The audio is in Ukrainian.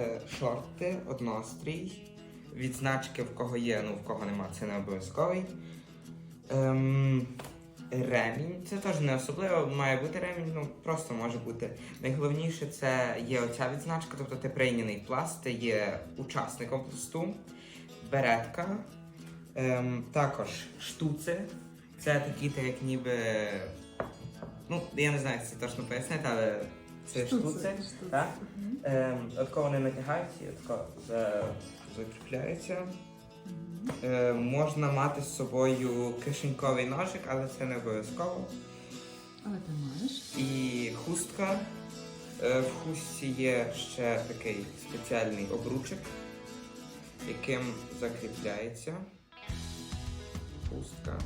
Е, Шорти, однострій. Відзначки в кого є, ну в кого нема, це не обов'язковий. Ем, ремінь. Це теж не особливо, має бути ремінь, ну просто може бути. Найголовніше це є оця відзначка, тобто ти прийняний пласт, ти є учасником пласту, беретка, ем, також штуци. Це такі, та як ніби. Ну, я не знаю, як це точно пояснити, але це штуци. Так? Ем, отако вони натягаються і отако за- закріпляються. Е, можна мати з собою кишеньковий ножик, але це не обов'язково. Але ти маєш. І хустка. Е, в хустці є ще такий спеціальний обручик, яким закріпляється. Хустка.